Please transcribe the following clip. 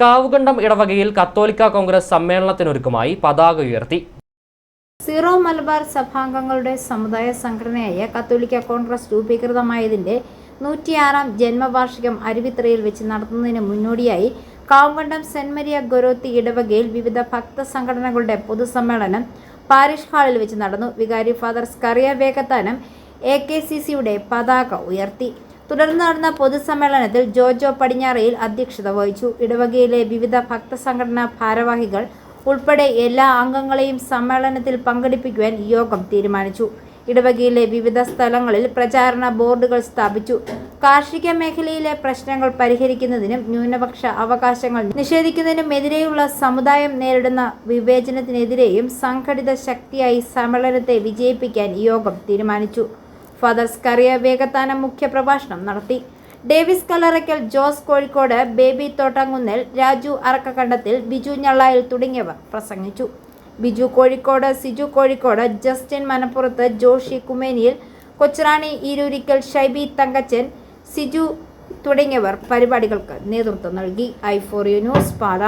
കാവുകണ്ടം ഇടവകയിൽ കത്തോലിക്ക കോൺഗ്രസ് സമ്മേളനത്തിനൊരുക്കമായി പതാക ഉയർത്തി. സീറോ മലബാർ സഭാംഗങ്ങളുടെ സമുദായ സംഘടനയായ കത്തോലിക്ക കോൺഗ്രസ് രൂപീകൃതമായതിന്റെ നൂറ്റിയാറാം ജന്മവാർഷികം അരുവിത്രയിൽ വെച്ച് നടത്തുന്നതിന് മുന്നോടിയായി കാവുകണ്ടം സെന്റ് മരിയ ഗൊരോത്തി ഇടവകയിൽ വിവിധ ഭക്ത സംഘടനകളുടെ പൊതുസമ്മേളനം പാരിഷ് ഹാളിൽ വെച്ച് നടന്നു. വികാരി father Scaria Vegathanam A K C സിയുടെ പതാക ഉയർത്തി. തുടർന്ന് നടന്ന പൊതുസമ്മേളനത്തിൽ ജോജോ പടിഞ്ഞാറയിൽ അധ്യക്ഷത വഹിച്ചു. ഇടവകയിലെ വിവിധ ഭക്തസംഘടനാ ഭാരവാഹികൾ ഉൾപ്പെടെ എല്ലാ അംഗങ്ങളെയും സമ്മേളനത്തിൽ പങ്കെടുപ്പിക്കുവാൻ യോഗം തീരുമാനിച്ചു. ഇടവകയിലെ വിവിധ സ്ഥലങ്ങളിൽ പ്രചാരണ ബോർഡുകൾ സ്ഥാപിച്ചു. കാർഷിക മേഖലയിലെ പ്രശ്നങ്ങൾ പരിഹരിക്കുന്നതിനും ന്യൂനപക്ഷ അവകാശങ്ങൾ നിഷേധിക്കുന്നതിനുമെതിരെയുള്ള സമുദായം നേരിടുന്ന വിവേചനത്തിനെതിരെയും സംഘടിത ശക്തിയായി സമ്മേളനത്തെ വിജയിപ്പിക്കാൻ യോഗം തീരുമാനിച്ചു. ഫാദർ സ്കറിയ വേഗത്താനം മുഖ്യപ്രഭാഷണം നടത്തി. Davis Kallarakkal Jose Kozhikode Baby Thottangunnal Raju Arakkakandathil Biju Njallayil തുടങ്ങിയവർ പ്രസംഗിച്ചു. ബിജു കോഴിക്കോട് സിജു കോഴിക്കോട് ജസ്റ്റിൻ മനപ്പുറത്ത് ജോഷി കുമേനിയിൽ കൊച്ചറാണി ഈരൂരിക്കൽ ഷൈബി തങ്കച്ചൻ സിജു തുടങ്ങിയവർ പരിപാടികൾക്ക് നേതൃത്വം നൽകി. I for you news Pala.